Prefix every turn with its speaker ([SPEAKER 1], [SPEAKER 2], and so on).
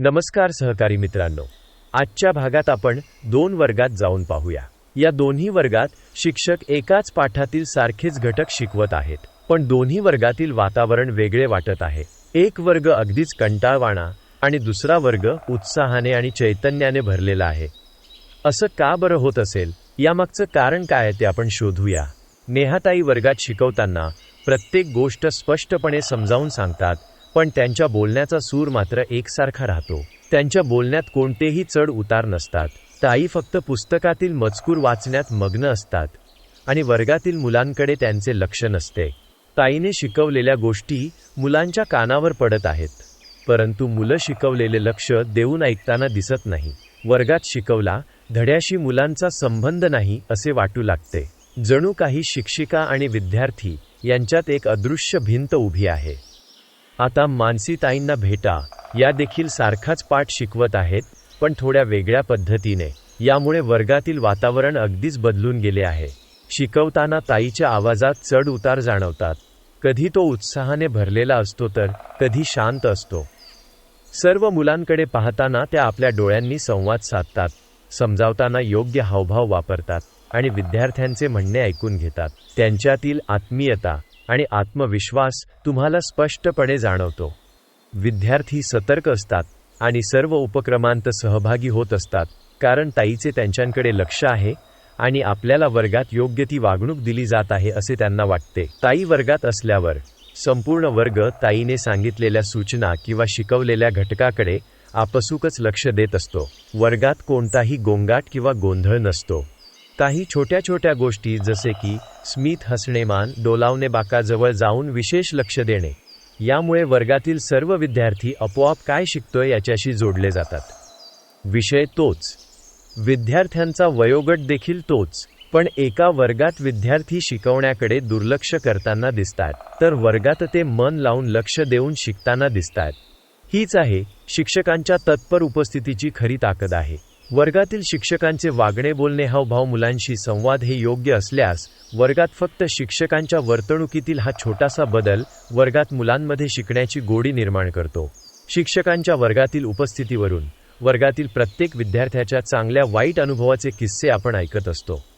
[SPEAKER 1] नमस्कार सहकारी मित्रांनो. आजच्या भागात आपण दोन वर्गात जाऊन पाहूया. या दोन्ही वर्गात शिक्षक एकाच पाठातील सारखेच घटक शिकवत आहेत. पण दोन्ही वर्गातील वातावरण वेगळे वाटत आहे. एक वर्ग अगदीच कंटाळवाणा आणि दुसरा वर्ग उत्साहाने आणि चैतन्याने भरलेला आहे. असं का बरं होत असेल? यामागचं कारण काय आहे ते आपण शोधूया. नेहाताई वर्गात शिकवताना प्रत्येक गोष्ट स्पष्टपणे समजावून सांगतात पण त्यांच्या बोलण्याचा सूर मात्र एकसारखा राहतो. त्यांच्या बोलण्यात कोणतेही चढ उतार नसतात. ताई फक्त पुस्तकातील मजकूर वाचण्यात मग्न असतात. आणि वर्गातील मुलांकडे त्यांचे लक्ष नसते. ताईने शिकवलेल्या गोष्टी मुलांच्या कानावर पडत आहेत. परंतु मुलं शिकवलेले लक्ष देऊन ऐकताना दिसत नाही. वर्गात शिकवला धड्याशी मुलांचा संबंध नाही असे वाटू लागते. जणू काही शिक्षिका आणि विद्यार्थी यांच्यात एक अदृश्य भिंत उभी आहे. आता मानसीताईंना भेटा. या देखील सारखाच पाठ शिकवत आहेत पण थोड्या वेगळ्या पद्धतीने. यामुळे वर्गातील वातावरण अगदीच बदलून गेले आहे. शिकवताना ताईच्या आवाजात चढ उतार जाणवतात. कधी तो उत्साहाने भरलेला असतो तर कधी शांत असतो. सर्व मुलांकडे पाहताना त्या आपल्या डोळ्यांनी संवाद साधतात. समजावताना योग्य हावभाव वापरतात आणि विद्यार्थ्यांचे म्हणणे ऐकून घेतात. त्यांच्यातील आत्मीयता आणि आत्मविश्वास तुम्हाला स्पष्टपणे जाणवतो. विद्यार्थी सतर्क असतात आणि सर्व उपक्रमांत सहभागी होत असतात कारण ताईचे त्यांच्याकडे लक्ष आहे आणि आपल्याला वर्गात योग्य ती वागणूक दिली जात आहे असे त्यांना वाटते. ताई वर्गात असल्यावर संपूर्ण वर्ग ताईने सांगितलेल्या सूचना किंवा शिकवलेल्या घटकाकडे आपसूकच लक्ष देत असतो. वर्गात कोणताही गोंगाट किंवा गोंधळ नसतो. काही छोट्या छोट्या गोष्टी जसे की स्मित हसणे मान डोलावणे बाकाजवळ जाऊन विशेष लक्ष देणे. यामुळे वर्गातील सर्व विद्यार्थी आपोआप काय शिकतोय याच्याशी जोडले जातात. विषय तोच. विद्यार्थ्यांचा वयोगट देखील तोच. पण एका वर्गात विद्यार्थी शिकवण्याकडे दुर्लक्ष करताना दिसतात तर वर्गात ते मन लावून लक्ष देऊन शिकताना दिसतात. हीच आहे शिक्षकांच्या तत्पर उपस्थितीची खरी ताकद आहे. वर्गातील शिक्षकांचे वागणे बोलणे हावभाव मुलांशी संवाद हे योग्य असल्यास वर्गात फक्त शिक्षकांच्या वर्तणुकीतील हा छोटासा बदल वर्गात मुलांमध्ये शिकण्याची गोडी निर्माण करतो. शिक्षकांच्या वर्गातील उपस्थितीवरून वर्गातील प्रत्येक विद्यार्थ्याच्या चांगल्या वाईट अनुभवाचे किस्से आपण ऐकत असतो.